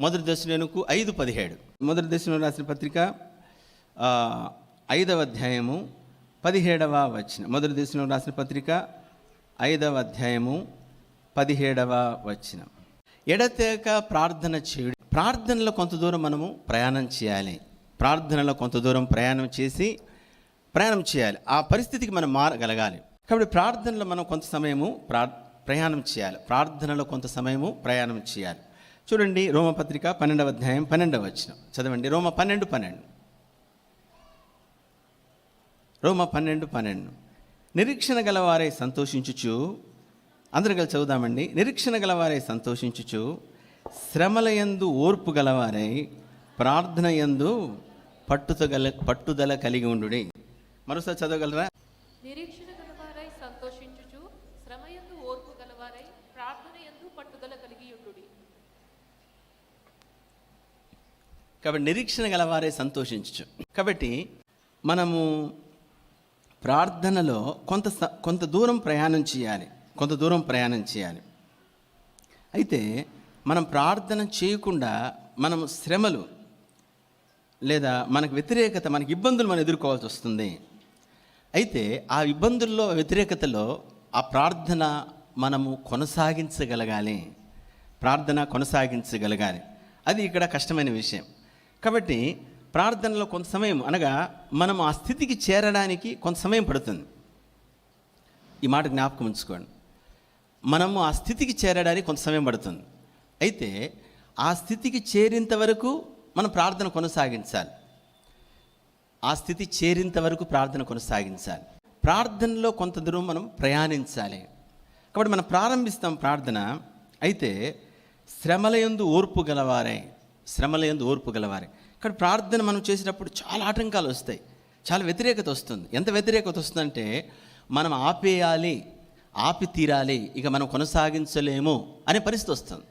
మొదటి దశలోనుకు ఐదు పదిహేడు. మొదటి దశలో రాసిన పత్రిక ఐదవ అధ్యాయము పదిహేడవ వచనం. మొదటి దశలో రాసిన పత్రిక ఐదవ అధ్యాయము పదిహేడవ వచనం. ఎడతేక ప్రార్థన చేయుడు. ప్రార్థనలో కొంత దూరం మనము ప్రయాణం చేయాలి. ప్రార్థనలో కొంత దూరం ప్రయాణం చేసి ప్రయాణం చేయాలి. ఆ పరిస్థితికి మనం మారగలగాలి. కాబట్టి ప్రార్థనలో మనం కొంత సమయము ప్రా ప్రయాణం చేయాలి. ప్రార్థనలో కొంత సమయము ప్రయాణం చేయాలి. చూడండి రోమపత్రిక పన్నెండవ అధ్యాయం పన్నెండవ వచ్చిన చదవండి. రోమ పన్నెండు పన్నెండు. రోమ పన్నెండు పన్నెండు. నిరీక్షణ గలవారై సంతోషించుచు. అందరు కలిసి చదువుదామండి. నిరీక్షణ గలవారై సంతోషించుచు. శ్రమల యందు ఓర్పు గలవారై ప్రార్థన యందు పట్టుదల పట్టుదల కలిగి ఉండుడి. మరోసారి చదవగలరా? నిరీక్షణ గలవారై సంతోషించుచు. శ్రమయందు ఓర్పు గలవారై ప్రార్థన యందు పట్టుదల కలిగి ఉండుడి కాబట్టి నిరీక్షణ గలవారే సంతోషించు. కాబట్టి మనము ప్రార్థనలో కొంత స- కొంత దూరం ప్రయాణం చేయాలి. కొంత దూరం ప్రయాణం చేయాలి. అయితే మనం ప్రార్థన చేయకుండా మనం శ్రమలు లేదా మనకు వ్యతిరేకత మనకి ఇబ్బందులు మనం ఎదుర్కోవాల్సి వస్తుంది. అయితే ఆ ఇబ్బందుల్లో వ్యతిరేకతలో ఆ ప్రార్థన మనము కొనసాగించగలగాలి. ప్రార్థన కొనసాగించగలగాలి. అది ఇక్కడ కష్టమైన విషయం. కాబట్టి ప్రార్థనలో కొంత సమయం అనగా మనం ఆ స్థితికి చేరడానికి కొంత సమయం పడుతుంది. ఈ మాట జ్ఞాపకం ఉంచుకోండి. మనము ఆ స్థితికి చేరడానికి కొంత సమయం పడుతుంది. అయితే ఆ స్థితికి చేరేంత వరకు మనం ప్రార్థన కొనసాగించాలి. ఆ స్థితి చేరేంత వరకు ప్రార్థన కొనసాగించాలి. ప్రార్థనలో కొంత దూరం మనం ప్రయాణించాలి. కాబట్టి మనం ప్రారంభిస్తాం ప్రార్థన. అయితే శ్రమలయందు ఓర్పు గలవారై శ్రమలయందు ఓర్పు గలవారే. కానీ ప్రార్థన మనం చేసినప్పుడు చాలా ఆటంకాలు వస్తాయి. చాలా వ్యతిరేకత వస్తుంది. ఎంత వ్యతిరేకత వస్తుందంటే మనం ఆపేయాలి ఆపి తీరాలి ఇక మనం కొనసాగించలేము అనే పరిస్థితి వస్తుంది.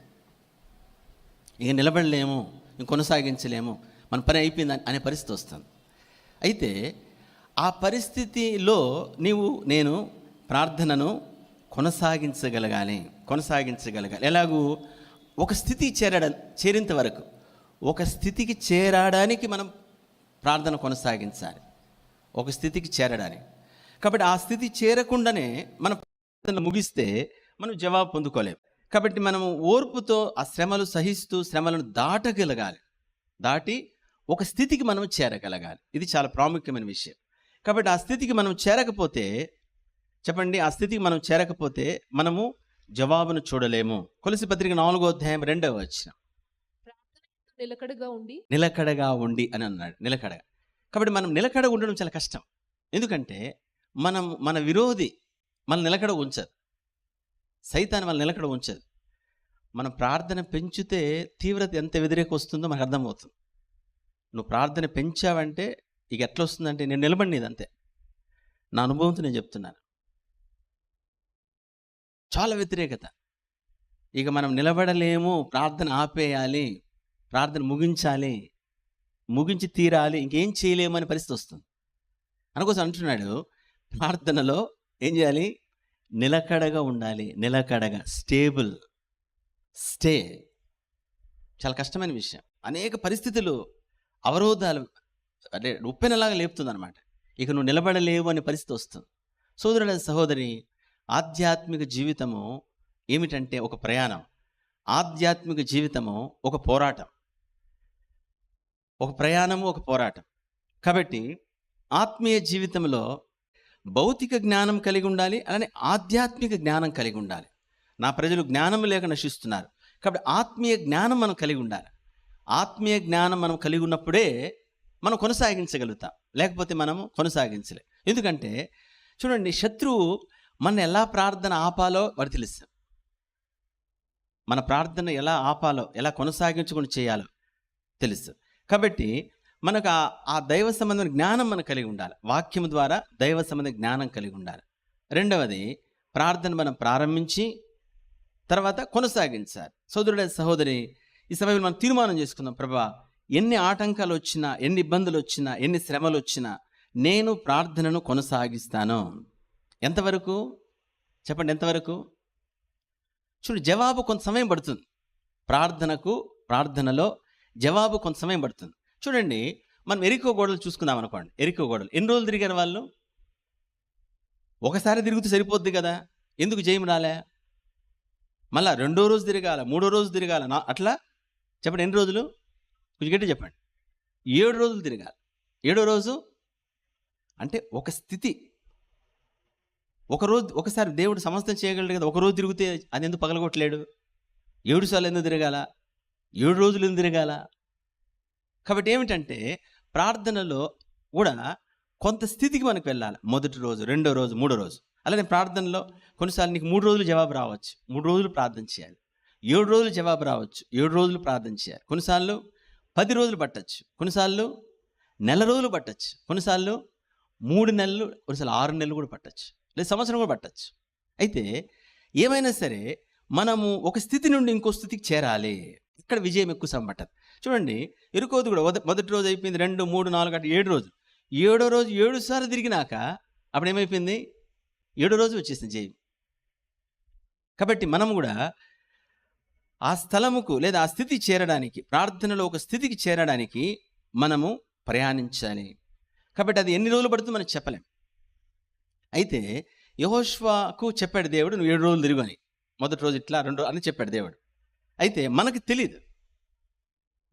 ఇక నిలబడలేము ఇంక కొనసాగించలేము మన పని అయిపోయింది అనే పరిస్థితి వస్తుంది. అయితే ఆ పరిస్థితిలో నీవు నేను ప్రార్థనను కొనసాగించగలగాలి కొనసాగించగలగాలి. ఎలాగూ ఒక స్థితి చేరడం చేరేంత వరకు. ఒక స్థితికి చేరడానికి మనం ప్రార్థన కొనసాగించాలి. ఒక స్థితికి చేరడానికి. కాబట్టి ఆ స్థితి చేరకుండానే మన ప్రార్థన ముగిస్తే మనం జవాబు పొందుకోలేం కాబట్టి మనము ఓర్పుతో ఆ శ్రమలు సహిస్తూ శ్రమలను దాటగలగాలి. దాటి ఒక స్థితికి మనం చేరగలగాలి. ఇది చాలా ప్రాముఖ్యమైన విషయం. కాబట్టి ఆ స్థితికి మనం చేరకపోతే చెప్పండి ఆ స్థితికి మనం చేరకపోతే మనము జవాబును చూడలేము. కొలసి పత్రిక నాలుగో అధ్యాయం రెండవ వచ్చిన నిలకడగా ఉండి నిలకడగా ఉండి అని అన్నాడు. నిలకడగా కాబట్టి మనం నిలకడ ఉండడం చాలా కష్టం. ఎందుకంటే మనం మన విరోధి మన నిలకడ ఉంచదు. సైతాన్ని మన నిలకడ ఉంచదు. మనం ప్రార్థన పెంచితే తీవ్రత ఎంత వ్యతిరేక వస్తుందో మనకు అర్థమవుతుంది. నువ్వు ప్రార్థన పెంచావంటే ఇక ఎట్లా వస్తుందంటే నేను నిలబడినది అంతే. నా అనుభవంతో నేను చెప్తున్నాను. చాలా వ్యతిరేకత. ఇక మనం నిలబడలేము ప్రార్థన ఆపేయాలి ప్రార్థన ముగించాలి ముగించి తీరాలి ఇంకేం చేయలేము అనే పరిస్థితి వస్తుంది. అనుకోసం అంటున్నాడు ప్రార్థనలో ఏం చేయాలి? నిలకడగా ఉండాలి నిలకడగా స్టేబుల్ స్టే. చాలా కష్టమైన విషయం. అనేక పరిస్థితులు అవరోధాలు అంటే ఉప్పెనలాగా లేపుతుంది అనమాట ఇక నువ్వు నిలబడలేవు అనే పరిస్థితి వస్తుంది. సోదరుల సహోదరి ఆధ్యాత్మిక జీవితము ఏమిటంటే ఒక ప్రయాణం. ఆధ్యాత్మిక జీవితము ఒక పోరాటం. ఒక ప్రయాణము ఒక పోరాటం. కాబట్టి ఆత్మీయ జీవితంలో భౌతిక జ్ఞానం కలిగి ఉండాలి అలానే ఆధ్యాత్మిక జ్ఞానం కలిగి ఉండాలి. నా ప్రజలు జ్ఞానం లేక నశిస్తున్నారు. కాబట్టి ఆత్మీయ జ్ఞానం మనం కలిగి ఉండాలి. ఆత్మీయ జ్ఞానం మనం కలిగి ఉన్నప్పుడే మనం కొనసాగించగలుగుతాం. లేకపోతే మనము కొనసాగించలే. ఎందుకంటే చూడండి శత్రువు మన ఎలా ప్రార్థన ఆపాలో వాడు తెలుస్తాం మన ప్రార్థన ఎలా ఆపాలో ఎలా కొనసాగించుకొని చేయాలో తెలుసు. కాబట్టి మనకు ఆ ఆ దైవ సంబంధమైన జ్ఞానం మనకు కలిగి ఉండాలి. వాక్యం ద్వారా దైవ సంబంధ జ్ఞానం కలిగి ఉండాలి. రెండవది ప్రార్థన మనం ప్రారంభించి తర్వాత కొనసాగించాలి. సోదరుడే సహోదరి ఈ సమయంలో మనం తీర్మానం చేసుకుందాం. ప్రభా ఎన్ని ఆటంకాలు వచ్చినా ఎన్ని ఇబ్బందులు వచ్చినా ఎన్ని శ్రమలు వచ్చినా నేను ప్రార్థనను కొనసాగిస్తాను. ఎంతవరకు? చెప్పండి ఎంతవరకు? చూడు జవాబు కొంత సమయం పడుతుంది. ప్రార్థనకు ప్రార్థనలో జవాబు కొంత సమయం పడుతుంది. చూడండి మనం ఎరికో గోడలు చూసుకుందాం అనుకోండి. ఎరికో గోడలు. ఎన్ని రోజులు తిరిగారు వాళ్ళు? ఒకసారి తిరుగుతూ సరిపోద్ది కదా. ఎందుకు జయం రాలే? మళ్ళా రెండో రోజు తిరగాల మూడో రోజు తిరగాల నా అట్లా? చెప్పండి ఎన్ని రోజులు? కొంచెం గట్టి చెప్పండి. ఏడు రోజులు తిరగాలి. ఏడో రోజు? అంటే ఒక స్థితి. ఒక రోజు ఒకసారి దేవుడు సమస్తం చేయగలడు కదా. ఒక రోజు తిరిగితే అది ఎందుకు పగలగొట్టలేడు? ఏడు సార్లు ఎందుకు తిరగాల? ఏడు రోజులు ఎందుకు తిరగాల? కాబట్టి ఏమిటంటే ప్రార్థనలో కూడా కొంత స్థితికి మనకు వెళ్ళాలి. మొదటి రోజు రెండో రోజు మూడో రోజు. అలానే ప్రార్థనలో కొన్నిసార్లు నీకు మూడు రోజులు జవాబు రావచ్చు. మూడు రోజులు ప్రార్థన చేయాలి. ఏడు రోజులు జవాబు రావచ్చు. ఏడు రోజులు ప్రార్థన చేయాలి. కొన్నిసార్లు పది రోజులు పట్టచ్చు. కొన్నిసార్లు నెల రోజులు పట్టచ్చు. కొన్నిసార్లు మూడు నెలలు కొన్నిసార్లు ఆరు నెలలు కూడా పట్టచ్చు. లేదా సంవత్సరం కూడా పట్టచ్చు. అయితే ఏమైనా సరే మనము ఒక స్థితి నుండి ఇంకో స్థితికి చేరాలి. ఇక్కడ విజయం ఎక్కువ సమయం చూడండి ఎరుకోదు కూడా మొదటి రోజు అయిపోయింది రెండు మూడు నాలుగు అంటే ఏడు రోజు ఏడో రోజు ఏడు సార్లు తిరిగినాక అప్పుడు ఏమైపోయింది? ఏడో రోజు వచ్చేసింది జయం. కాబట్టి మనం కూడా ఆ స్థలముకు లేదా ఆ స్థితి చేరడానికి ప్రార్థనలో ఒక స్థితికి చేరడానికి మనము ప్రయాణించాలి. కాబట్టి అది ఎన్ని రోజులు పడుతుందో మనం చెప్పలేం. అయితే యహోష్వాకు చెప్పాడు దేవుడు నువ్వు ఏడు రోజులు తిరుగు అని. మొదటి రోజు ఇట్లా రెండు అని చెప్పాడు దేవుడు. అయితే మనకు తెలియదు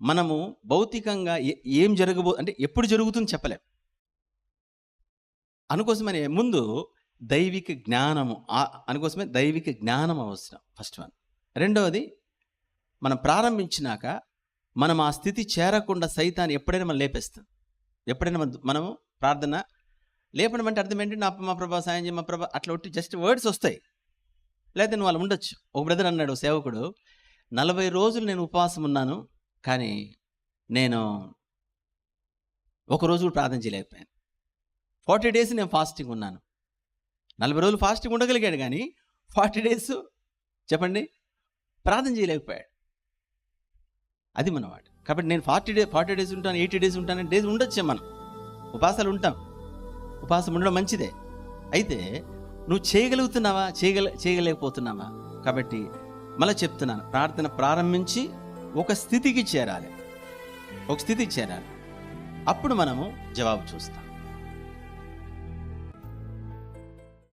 మనము భౌతికంగా ఏ- ఏం జరగబో అంటే ఎప్పుడు జరుగుతుందో చెప్పలేం. అనుకోసమని ముందు దైవిక జ్ఞానము అనుకోసమే దైవిక జ్ఞానం అవసరం ఫస్ట్ వన్. రెండవది మనం ప్రారంభించినాక మనం ఆ స్థితి చేరకుండా సైతాన్ని ఎప్పుడైనా మనం లేపేస్తాం ఎప్పుడైనా మనము ప్రార్థన లేపడం అంటే అర్థం ఏంటి? నా మా ప్రభా సాయం మా ప్రభా అట్లా ఒట్టి జస్ట్ వర్డ్స్ వస్తాయి. లేకపోతే నువ్వు వాళ్ళు ఉండొచ్చు. ఒక బ్రదర్ అన్నాడు సేవకుడు నలభై రోజులు నేను ఉపవాసం ఉన్నాను కానీ నేను ఒక రోజు కూడా ప్రార్థన చేయలేకపోయాను. ఫార్టీ డేస్ నేను ఫాస్టింగ్ ఉన్నాను. నలభై రోజులు ఫాస్టింగ్ ఉండగలిగాడు కానీ ఫార్టీ డేస్ చెప్పండి ప్రార్థన చేయలేకపోయాడు. అది మనవాడు కాబట్టి నేను ఫార్టీ డే ఫార్టీ డేస్ ఉంటాను ఎయిటీ డేస్ ఉంటాను డేస్ ఉండొచ్చు మనం. ఉపాసాలు ఉంటాం. ఉపాసం ఉండడం మంచిదే. అయితే నువ్వు చేయగలుగుతున్నావా? చేయగల చేయగలేకపోతున్నావా కాబట్టి మళ్ళీ చెప్తున్నాను. ప్రార్థన ప్రారంభించి ఒక స్థితికి చేరాలి. ఒక స్థితికి చేరాలి. అప్పుడు మనము జవాబు చూస్తాం.